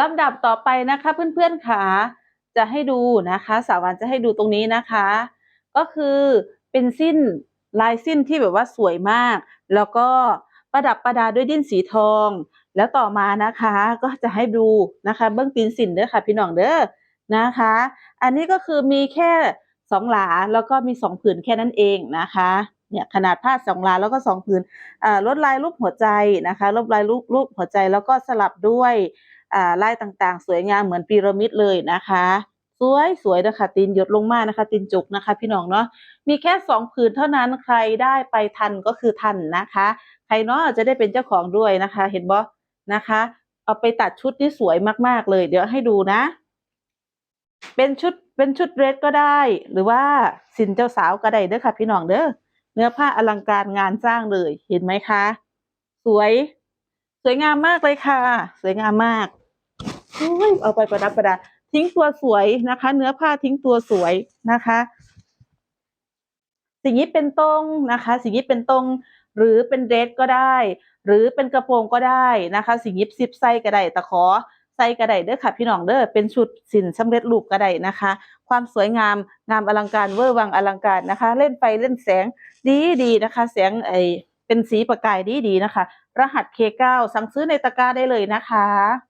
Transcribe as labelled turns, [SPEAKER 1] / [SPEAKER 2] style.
[SPEAKER 1] ลำดับต่อไปนะคะเพื่อนๆค่ะจะให้ดูนะคะ สาววันจะให้ดูตรงนี้นะคะ ก็คือเป็นสิ้นลายสิ้นที่แบบว่าสวยมาก แล้วก็ประดับประดาด้วยดิ้นสีทอง แล้วต่อมานะคะก็จะให้ดูนะคะ เบื้องตีนสินเด้อค่ะ พี่น้องเด้อนะคะ อันนี้ก็คือมีแค่สองหลาแล้วก็มีสองผืนแค่นั้นเองนะคะเนี่ยขนาดผ้าสองหลาแล้วก็สองผืนลดลายรูปหัวใจนะคะลดลายรูปรูปหัวใจแล้วก็สลับด้วย อ่าลายต่างๆ สวยงามเหมือนพีระมิดเลยนะคะ สวยสวยนะคะตีนหยดลงมานะคะ ตีนจุกนะคะ พี่น้องเนาะมีแค่สองผืนเท่านั้นใครได้ไปทันก็คือทันนะคะ ใครเนาะจะได้เป็นเจ้าของด้วยนะคะ เห็นบ่นะคะ เอาไปตัดชุดที่สวยมากๆเลย เดี๋ยวให้ดูนะ เป็นชุดเป็นชุดเรสก็ได้ หรือว่าสินเจ้าสาวก็ได้เด้อค่ะ พี่น้องเด้อเนื้อผ้าอลังการงานสร้างเลยเห็นไหมคะ สวย สวยงามมากเลยค่ะ สวยงามมาก อุ้ยเอาไปประดับประดา ทิ้งตัวสวยนะคะ เนื้อผ้าทิ้งตัวสวยนะคะ สิ่งนี้เป็นตรงนะคะ สิ่งนี้เป็นตรงหรือเป็นเดรสก็ได้ หรือเป็นกระโปรงก็ได้นะคะ สิ่งยิบซิบไส้ก็ได้ตะขอไส้ก็ได้เด้อค่ะพี่น้องเด้อเป็นชุดสินสำเร็จรูปก็ได้นะคะ ความสวยงามงามอลังการเวอร์วังอลังการนะคะ เล่นไฟเล่นแสงดีดีนะคะ แสงไอเป็นสีประกายดีดีนะคะ รหัส K9 สั่งซื้อในตะกร้าได้เลยนะคะ